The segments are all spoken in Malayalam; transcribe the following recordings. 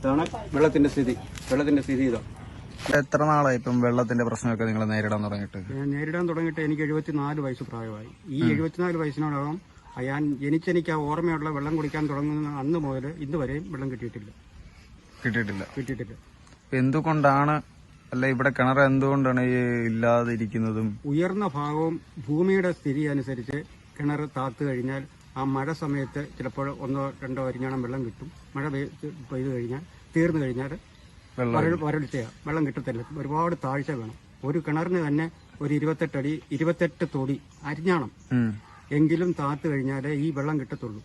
ഇതാണ് വെള്ളത്തിന്റെ സ്ഥിതി. വെള്ളത്തിന്റെ സ്ഥിതി ഇതാ. എത്ര നാളായി ഇപ്പം വെള്ളത്തിന്റെ പ്രശ്നമൊക്കെ നിങ്ങൾ നേരിടാൻ തുടങ്ങിയിട്ട്? നേരിടാൻ തുടങ്ങിയിട്ട് എനിക്ക് എഴുപത്തിനാല് വയസ്സ് പ്രായമായി. ഈ എഴുപത്തിനാല് വയസ്സിനോടകം ഞാൻ ജനിച്ചെനിക്ക് ആ ഓർമ്മയുള്ള വെള്ളം കുടിക്കാൻ തുടങ്ങുന്ന അന്ന് മുതൽ ഇന്ന് വരെയും വെള്ളം കിട്ടിയിട്ടില്ല. കിട്ടിയിട്ടില്ല. കിട്ടിയിട്ടില്ല. എന്തുകൊണ്ടാണ് അല്ല ഇവിടെ കിണർ എന്തുകൊണ്ടാണ് ഈ ഇല്ലാതിരിക്കുന്നതും? ഉയർന്ന ഭാഗവും ഭൂമിയുടെ സ്ഥിതി അനുസരിച്ച് കിണർ താത്തു കഴിഞ്ഞാൽ ആ മഴ സമയത്ത് ചിലപ്പോൾ ഒന്നോ രണ്ടോ അരിഞ്ഞാണം വെള്ളം കിട്ടും. മഴ പെയ്തു കഴിഞ്ഞാൽ തീർന്നു കഴിഞ്ഞാൽ വരൾച്ചയാണ് വെള്ളം കിട്ടത്തില്ല. ഒരുപാട് താഴ്ച വേണം. ഒരു കിണറിന് തന്നെ ഒരു ഇരുപത്തെട്ട് അടി ഇരുപത്തെട്ട് തൊടി അരിഞ്ഞാണം. എങ്കിലും താത്തു കഴിഞ്ഞാലേ ഈ വെള്ളം കിട്ടത്തുള്ളൂ.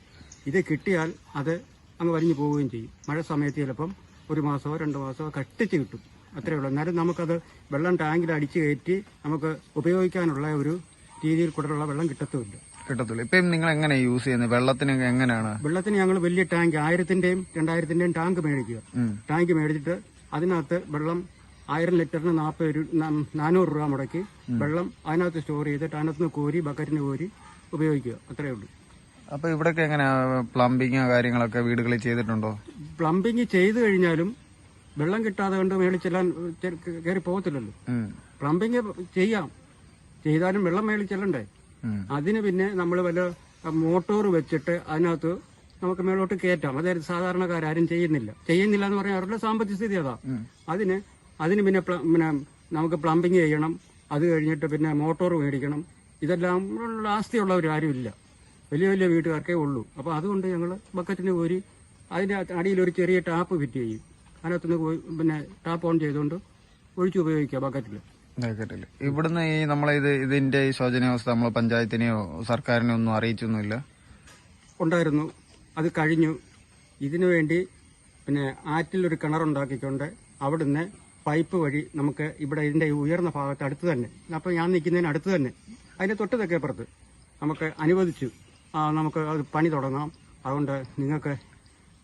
ഇത് കിട്ടിയാൽ അത് അങ്ങ് വലിഞ്ഞു പോവുകയും ചെയ്യും. മഴ സമയത്ത് ചിലപ്പം ഒരു മാസമോ രണ്ട് മാസമോ കട്ടിച്ച് കിട്ടും. അത്രയേ ഉള്ളൂ. എന്നാലും നമുക്കത് വെള്ളം ടാങ്കിൽ അടിച്ചു കയറ്റി നമുക്ക് ഉപയോഗിക്കാനുള്ള ഒരു രീതിയിൽ കൂടെയുള്ള വെള്ളം കിട്ടത്തുമില്ല. കിട്ടത്തില്ല ഇപ്പം നിങ്ങൾ എങ്ങനെ യൂസ് ചെയ്യുന്നത്? വെള്ളത്തിന് എങ്ങനെയാണ്? വെള്ളത്തിന് ഞങ്ങൾ വലിയ ടാങ്ക് ആയിരത്തിന്റെയും രണ്ടായിരത്തിന്റെയും ടാങ്ക് മേടിക്കുക. ടാങ്ക് മേടിച്ചിട്ട് അതിനകത്ത് വെള്ളം ആയിരം ലിറ്ററിന് നാൽപ്പത് നാനൂറ് രൂപ മുടക്കി വെള്ളം അതിനകത്ത് സ്റ്റോർ ചെയ്തിട്ട് അതിനകത്ത് കോരി ബക്കറ്റിന് കോരി ഉപയോഗിക്കുക. അത്രയേ ഉള്ളൂ. അപ്പൊ ഇവിടൊക്കെ എങ്ങനെയാ? പ്ലംബിങ് കാര്യങ്ങളൊക്കെ വീടുകളിൽ ചെയ്തിട്ടുണ്ടോ? പ്ലംബിങ് ചെയ്തു കഴിഞ്ഞാലും വെള്ളം കിട്ടാതെ കൊണ്ട് മേളിൽ ചെല്ലാൻ കയറി പോകത്തില്ലല്ലോ. പ്ലംബിങ് ചെയ്യാം. ചെയ്താലും വെള്ളം മേളിൽ ചെല്ലണ്ടേ. അതിന് പിന്നെ നമ്മൾ വല്ല മോട്ടോർ വെച്ചിട്ട് അതിനകത്ത് നമുക്ക് മേളോട്ട് കയറ്റാം അതായത് സാധാരണക്കാരും ചെയ്യുന്നില്ല. ചെയ്യുന്നില്ല എന്ന് പറഞ്ഞാൽ അവരുടെ സാമ്പത്തിക സ്ഥിതി അതാ. അതിന് അതിന് പിന്നെ പിന്നെ നമുക്ക് പ്ലംബിങ് ചെയ്യണം. അത് കഴിഞ്ഞിട്ട് പിന്നെ മോട്ടോർ മേടിക്കണം. ഇതെല്ലാം ഉള്ള ആസ്തിയുള്ളവർ ആരുമില്ല വലിയ വലിയ വീട്ടുകാർക്കേ ഉള്ളൂ. അപ്പോൾ അതുകൊണ്ട് ഞങ്ങൾ ബക്കറ്റിന് കോരി അതിന്റെ അടിയിൽ ഒരു ചെറിയ ടാപ്പ് ഫിറ്റ് ചെയ്യും. അതിനകത്തുനിന്ന് പിന്നെ ടാപ്പ് ഓൺ ചെയ്തുകൊണ്ട് ഒഴിച്ച് ഉപയോഗിക്കുക ബക്കറ്റിൽ ഇവിടുന്ന് ഈ നമ്മളെ ഇത് ഇതിന്റെ ഈ ശോചനീയാവസ്ഥ നമ്മൾ പഞ്ചായത്തിനെയോ സർക്കാരിനെയോ ഒന്നും അറിയിച്ചൊന്നുമില്ല. ഉണ്ടായിരുന്നു. അത് കഴിഞ്ഞു. ഇതിനു വേണ്ടി പിന്നെ ആറ്റിലൊരു കിണറുണ്ടാക്കിക്കൊണ്ട് അവിടുന്ന് പൈപ്പ് വഴി നമുക്ക് ഇവിടെ ഇതിന്റെ ഉയർന്ന ഭാഗത്ത് അടുത്ത് തന്നെ അപ്പോൾ ഞാൻ നിൽക്കുന്നതിന് അടുത്ത് തന്നെ അതിന്റെ തൊട്ട് തെക്കേപ്പുറത്ത് നമുക്ക് അനുവദിച്ചു. നമുക്ക് അത് പണി തുടങ്ങാം. അതുകൊണ്ട് നിങ്ങൾക്ക്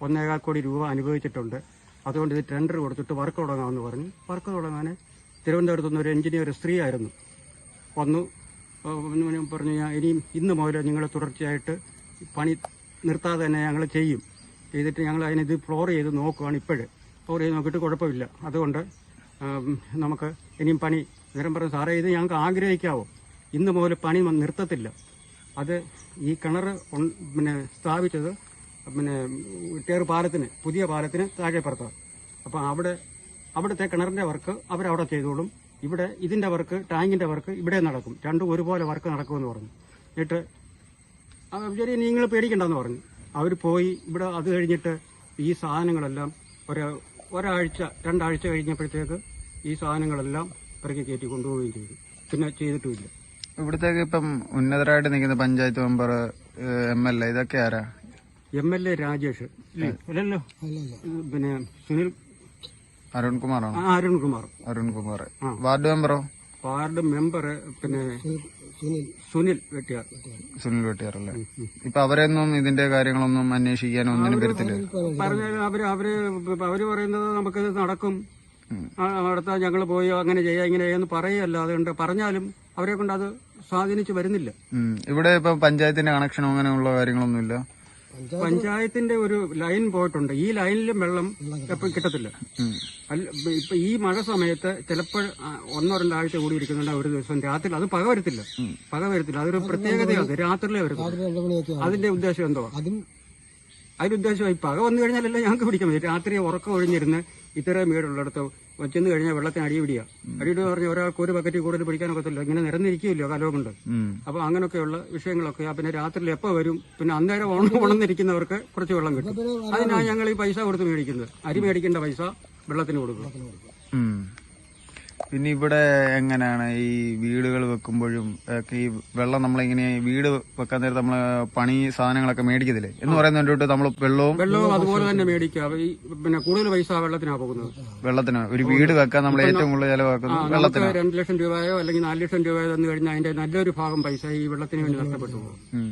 ഒന്നേകാൽ കോടി രൂപ അനുഭവിച്ചിട്ടുണ്ട്. അതുകൊണ്ട് ഇത് ടെൻഡർ കൊടുത്തിട്ട് വർക്ക് തുടങ്ങാമെന്ന് പറഞ്ഞു. വർക്ക് തുടങ്ങാൻ തിരുവനന്തപുരത്ത് നിന്ന് ഒരു എഞ്ചിനീയർ സ്ത്രീയായിരുന്നു. വന്നു. പറഞ്ഞു ഞാൻ ഇനിയും ഇന്ന് മുതൽ നിങ്ങൾ തുടർച്ചയായിട്ട് പണി നിർത്താതെ തന്നെ ഞങ്ങൾ ചെയ്യും. ചെയ്തിട്ട് ഞങ്ങൾ അതിനിത് ഫ്ലോർ ചെയ്ത് നോക്കുകയാണ് ഇപ്പോഴേ. ഫ്ലോർ ചെയ്ത് നോക്കിയിട്ട് കുഴപ്പമില്ല. അതുകൊണ്ട് നമുക്ക് ഇനിയും പണി നേരം പറഞ്ഞു സാറേ ഇത് ഞങ്ങൾക്ക് ആഗ്രഹിക്കാവോ? ഇന്ന് മുതൽ പണി നിർത്തത്തില്ല. അത് ഈ കിണർ പിന്നെ സ്ഥാപിച്ചത് പിന്നെ ടേർ പാലത്തിന് പുതിയ പാലത്തിന് താഴെപ്പുറത്താണ്. അപ്പോൾ അവിടെ അവിടുത്തെ കിണറിന്റെ വർക്ക് അവരവിടെ ചെയ്തോളും. ഇവിടെ ഇതിന്റെ വർക്ക് ടാങ്കിന്റെ വർക്ക് ഇവിടെ നടക്കും. രണ്ടും ഒരുപോലെ വർക്ക് നടക്കുമെന്ന് പറഞ്ഞു. എന്നിട്ട് ശരി നിങ്ങൾ പേടിക്കണ്ടെന്ന് പറഞ്ഞു. അവർ പോയി ഇവിടെ അത് കഴിഞ്ഞിട്ട് ഈ സാധനങ്ങളെല്ലാം ഒരു ഒരാഴ്ച രണ്ടാഴ്ച കഴിഞ്ഞപ്പോഴത്തേക്ക് ഈ സാധനങ്ങളെല്ലാം ഇറക്കി കയറ്റി കൊണ്ടുപോവുകയും ചെയ്തു. പിന്നെ ചെയ്തിട്ടുമില്ല. ഇവിടത്തേക്ക് ഇപ്പം ഉന്നതരായിട്ട് നിൽക്കുന്ന panchayat member M L A ഇതൊക്കെ ആരാ? M L A Rajesh? അല്ലല്ലോ പിന്നെ സുനിൽ അരുൺകുമാറാണോ ആ, അരുൺകുമാർ. അരുൺകുമാർ. വാർഡ് മെമ്പറോ? വാർഡ് മെമ്പർ പിന്നെ സുനിൽ വെട്ടിയാർ. സുനിൽ വെട്ടിയാറല്ലേ ഇപ്പൊ അവരെയൊന്നും ഇതിന്റെ കാര്യങ്ങളൊന്നും അന്വേഷിക്കാനോ ഒന്നിനും വരത്തില്ല? പറഞ്ഞ അവർ അവർ അവർ പറയുന്നത് നമുക്ക് നടക്കും. ആ, അടുത്ത ഞങ്ങൾ പോയി അങ്ങനെ ചെയ്യാം ഇങ്ങനെ ചെയ്യാന്ന് പറയല്ല അതുകൊണ്ട് പറഞ്ഞാലും അവരെ കൊണ്ട് അത് സ്വാധീനിച്ചു വരുന്നില്ല. ഉം. ഇവിടെ ഇപ്പൊ പഞ്ചായത്തിന്റെ കണക്ഷനോ അങ്ങനെയുള്ള കാര്യങ്ങളൊന്നുമില്ല? പഞ്ചായത്തിന്റെ ഒരു ലൈൻ പോയിട്ടുണ്ട്. ഈ ലൈനിലും വെള്ളം എപ്പോഴും കിട്ടത്തില്ല. ഇപ്പൊ ഈ മഴ സമയത്ത് ചിലപ്പോൾ ഒന്നോ ഒന്നോ രണ്ടാഴ്ച കൂടി ഇരിക്കുന്നുണ്ട് ഒരു ദിവസം. രാത്രി അത് പക വരത്തില്ല. പക വരത്തില്ല. അതൊരു പ്രത്യേകതയാണ് രാത്രിയിലേ വരുന്നത് അതിന്റെ ഉദ്ദേശം എന്തോ അതിന്റെ ഉദ്ദേശം ഈ പക വന്നു കഴിഞ്ഞാലല്ലേ ഞങ്ങൾക്ക് പിടിക്കാൻ പറ്റും. രാത്രി ഉറക്കം ഒഴിഞ്ഞിരുന്ന് ഇത്രയും വീടുള്ളിടത്ത് ചെന്ന് കഴിഞ്ഞാൽ വെള്ളത്തിന് അടിപിടിയാ അടിപിടി പറഞ്ഞ ഒരാൾക്ക് ഒരു ബക്കറ്റ് കൂടുതൽ പിടിക്കാനൊക്കത്തില്ല ഇങ്ങനെ നിരന്നിരിക്കുമല്ലോ കലവും കൊണ്ട്. അപ്പൊ അങ്ങനെയൊക്കെയുള്ള വിഷയങ്ങളൊക്കെ പിന്നെ രാത്രിയിൽ എപ്പോ വരും? പിന്നെ അന്നേരം ഓണം ഉണർന്നിരിക്കുന്നവർക്ക് കുറച്ച് വെള്ളം കിട്ടും. അതിനാണ് ഞങ്ങൾ ഈ പൈസ കൊടുത്ത് മേടിക്കുന്നത്. അരി മേടിക്കേണ്ട പൈസ വെള്ളത്തിന് കൊടുക്കും. പിന്നെ ഇവിടെ എങ്ങനെയാണ് ഈ വീടുകൾ വെക്കുമ്പോഴും ഒക്കെ ഈ വെള്ളം നമ്മളിങ്ങനെ വീട് വെക്കാൻ നേരത്ത് നമ്മൾ പണി സാധനങ്ങളൊക്കെ മേടിക്കത്തില്ലേ? എന്ന് പറയുന്നതിന്റെ നമ്മൾ വെള്ളവും വെള്ളവും അതുപോലെ തന്നെ മേടിക്കാം പിന്നെ കൂടുതൽ പൈസ വെള്ളത്തിനാ പോകുന്നത്. വെള്ളത്തിന്. ഒരു വീട് വെക്കാൻ നമ്മൾ ഏറ്റവും കൂടുതൽ ചെലവാക്കുന്നത് വെള്ളത്തിന്. രണ്ടു ലക്ഷം രൂപയോ അല്ലെങ്കിൽ നാല് ലക്ഷം രൂപയോ തന്നു കഴിഞ്ഞാൽ അതിന്റെ നല്ലൊരു ഭാഗം പൈസ ഈ വെള്ളത്തിന് വേണ്ടി നഷ്ടപ്പെട്ടു പോകും.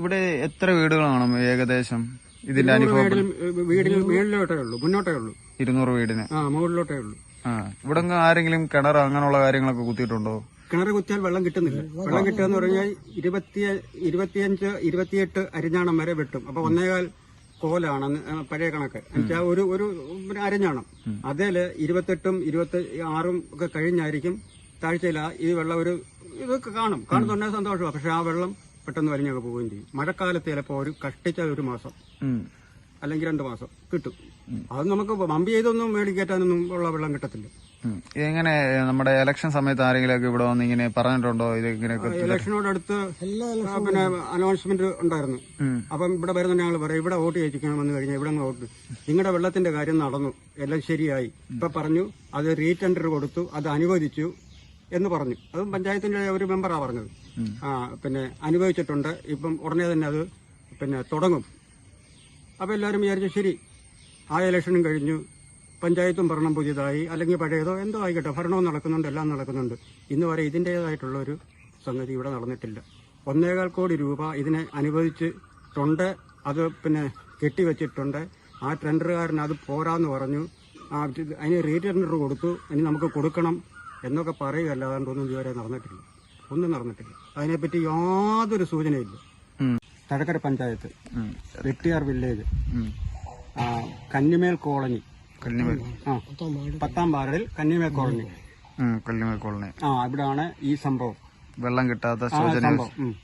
ഇവിടെ എത്ര വീടുകളാണ് ഏകദേശം ഇതിന്റെ അനുഭവം? വീടിന് മേളിലോട്ടേ ഉള്ളൂ മുന്നോട്ടേ ഉള്ളൂ. ഇരുന്നൂറ് വീടിന്. ആ മുകളിലോട്ടേ ഉള്ളൂ. ഇവിടെ ആരെങ്കിലും കിണർ അങ്ങനെയുള്ള കാര്യങ്ങളൊക്കെ കുത്തിയിട്ടുണ്ടോ? കിണർ കുത്തിയാൽ വെള്ളം കിട്ടുന്നില്ല. വെള്ളം കിട്ടുക എന്ന് പറഞ്ഞാൽ ഇരുപത്തി ഇരുപത്തിയഞ്ച് ഇരുപത്തിയെട്ട് അരിഞ്ഞാണം വരെ വെട്ടും. അപ്പൊ ഒന്നേകാൽ കോലാണ് പഴയ കണക്ക്. എന്നുവെച്ചാൽ ഒരു ഒരു അരഞ്ഞാണം. അതേൽ ഇരുപത്തെട്ടും ഇരുപത്തി ആറും ഒക്കെ കഴിഞ്ഞായിരിക്കും താഴ്ചയിൽ ഈ വെള്ളം ഒരു ഇതൊക്കെ കാണും. കാണുന്നുണ്ടെങ്കിൽ സന്തോഷമാണ്. പക്ഷെ ആ വെള്ളം പെട്ടെന്ന് വലിഞ്ഞൊക്കെ പോവുകയും ചെയ്യും. മഴക്കാലത്ത് ചിലപ്പോൾ ഒരു കഷ്ടിച്ച ഒരു മാസം. അല്ലെങ്കിൽ രണ്ട് മാസം കിട്ടും. അത് നമുക്ക് പമ്പ് ചെയ്തൊന്നും മേടിക്കേറ്റാനൊന്നും ഉള്ള വെള്ളം കിട്ടത്തില്ല. എങ്ങനെ ഇതെങ്ങനെ നമ്മുടെ ഇലക്ഷൻ സമയത്ത് ആരെങ്കിലും ഇവിടെ വന്ന് ഇങ്ങനെ പറഞ്ഞിട്ടുണ്ടോ? ഇത് ഇങ്ങനെ ഇലക്ഷനോടടുത്ത് അടുത്ത് പിന്നെ അനൗൺസ്മെന്റ് ഉണ്ടായിരുന്നു. അപ്പം ഇവിടെ വരുന്ന ഞങ്ങൾ പറയും ഇവിടെ വോട്ട് ചെയ്യിക്കാൻ വന്നു കഴിഞ്ഞാൽ ഇവിടെ വോട്ട്. നിങ്ങളുടെ വെള്ളത്തിന്റെ കാര്യം നടന്നു. എല്ലാം ശരിയായി. ഇപ്പൊ പറഞ്ഞു അത് റീടെൻഡർ കൊടുത്തു അത് അനുവദിച്ചു എന്ന് പറഞ്ഞു. അത് പഞ്ചായത്തിന്റെ ഒരു മെമ്പറാ പറഞ്ഞത്. ആ പിന്നെ അനുഭവിച്ചിട്ടുണ്ട്. ഇപ്പം ഉടനെ തന്നെ അത് പിന്നെ തുടങ്ങും. അപ്പൊ എല്ലാവരും വിചാരിച്ചു ശരി ആ ഇലക്ഷനും കഴിഞ്ഞു. പഞ്ചായത്തും ഭരണം പുതിയതായി. അല്ലെങ്കിൽ പഴയതോ എന്തോ ആയിക്കോട്ടെ ഭരണവും നടക്കുന്നുണ്ട് എല്ലാം നടക്കുന്നുണ്ട്. ഇന്ന് വരെ ഇതിന്റേതായിട്ടുള്ളൊരു സംഗതി ഇവിടെ നടന്നിട്ടില്ല. ഒന്നേകാൽ കോടി രൂപ ഇതിനെ അനുവദിച്ചിട്ടുണ്ട് അത് പിന്നെ കെട്ടിവെച്ചിട്ടുണ്ട്. ആ ടെൻഡറുകാരൻ അത് പോരാന്ന് പറഞ്ഞു. അതിന് റീടെൻഡർ കൊടുത്തു. ഇനി നമുക്ക് കൊടുക്കണം എന്നൊക്കെ പറയുകയല്ലാതെ ഒന്നും ഇതുവരെ നടന്നിട്ടില്ല. ഒന്നും നടന്നിട്ടില്ല. അതിനെപ്പറ്റി യാതൊരു സൂചനയില്ല. തഴക്കര പഞ്ചായത്ത്. വെട്ടിയാർ വില്ലേജ്. ആ, കന്നിമേൽ കോളനി. ആ പത്താം വാർഡിൽ. കന്നിമേൽ കോളനി. കന്നിമേൽ കല്ലിമേൽ കോളനി. ആ ഇവിടാണ് ഈ സംഭവം. വെള്ളം കിട്ടാത്ത ശോചന സംഭവം.